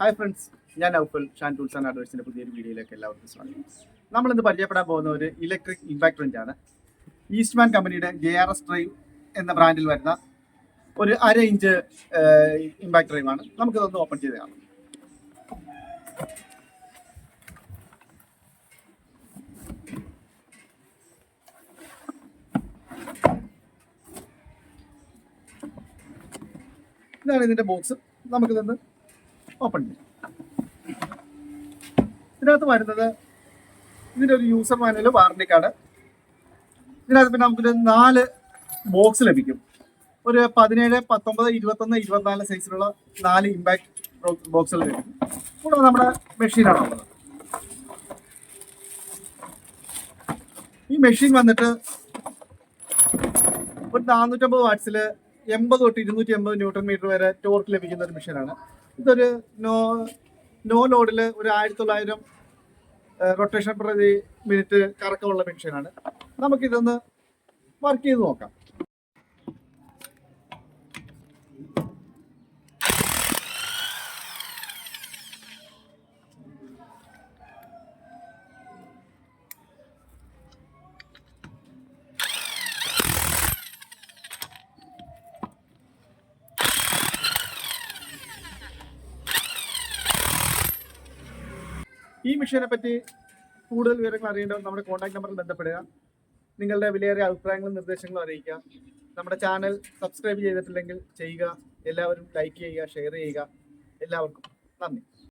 Hi friends ഞാൻ ഔഫൽ Shaan tools and അഡ്വൈസിന്റെ പുതിയൊരു വീഡിയോയിലേക്ക് എല്ലാവർക്കും സ്വാഗതം. നമ്മളിന്ന് പരിചയപ്പെടാൻ പോകുന്ന ഒരു ഇലക്ട്രിക് ഇമ്പാക്ട് റേഞ്ചാണ് ഈസ്റ്റ്മാൻ കമ്പനിയുടെ ജെ ആർ എസ് ഡ്രൈവ് എന്ന ബ്രാൻഡിൽ വരുന്ന ഒരു അര ഇഞ്ച് ഇമ്പാക്ട് ഡ്രൈവ് ആണ്. നമുക്കിതൊന്ന് ഓപ്പൺ ചെയ്ത് കാണാം. ഇതാണ് ഇതിന്റെ ബോക്സ് നമുക്കിതൊന്ന് ഓപ്പൺ ചെയ്യാം ഇതിനകത്ത് വരുന്നത് ഇതിന്റെ ഒരു യൂസർ മാനുവൽ വാറണ്ടി കാർഡ് ഇതിനകത്ത് പിന്നെ നമുക്ക് നാല് ബോക്സ് ലഭിക്കും. ഒരു പതിനേഴ് പത്തൊമ്പത് ഇരുപത്തൊന്ന് ഇരുപത്തിനാല് സൈസിലുള്ള നാല് ഇമ്പാക്ട് ബോക്സുകൾ ലഭിക്കും. കൂടാതെ നമ്മുടെ മെഷീനാണ് ഉള്ളത്. ഈ മെഷീൻ വന്നിട്ട് ഒരു നാനൂറ്റമ്പത് വാട്സിൽ എൺപത് തൊട്ട് ഇരുന്നൂറ്റി എൺപത് ന്യൂട്ടൺ മീറ്റർ വരെ ടോർക്ക് ലഭിക്കുന്ന ഒരു മെഷീനാണ് ഇതൊരു നോ നോ ലോഡിൽ ഒരു ആയിരത്തി തൊള്ളായിരം റൊട്ടേഷൻ പ്രതി മിനിറ്റ് കറക്കമുള്ള മെഷീനാണ് നമുക്കിതൊന്ന് വർക്ക് ചെയ്ത് നോക്കാം. ഈ മിഷനെ പറ്റി കൂടുതൽ വിവരങ്ങൾ അറിയേണ്ടവർ നമ്മുടെ കോൺടാക്ട് നമ്പറിൽ ബന്ധപ്പെടുക. നിങ്ങളുടെ വിലയേറിയ അഭിപ്രായങ്ങളും നിർദ്ദേശങ്ങളും അറിയിക്കുക. നമ്മുടെ ചാനൽ സബ്സ്ക്രൈബ് ചെയ്തിട്ടില്ലെങ്കിൽ ചെയ്യുക. എല്ലാവരും ലൈക്ക് ചെയ്യുക ഷെയർ ചെയ്യുക. എല്ലാവർക്കും നന്ദി.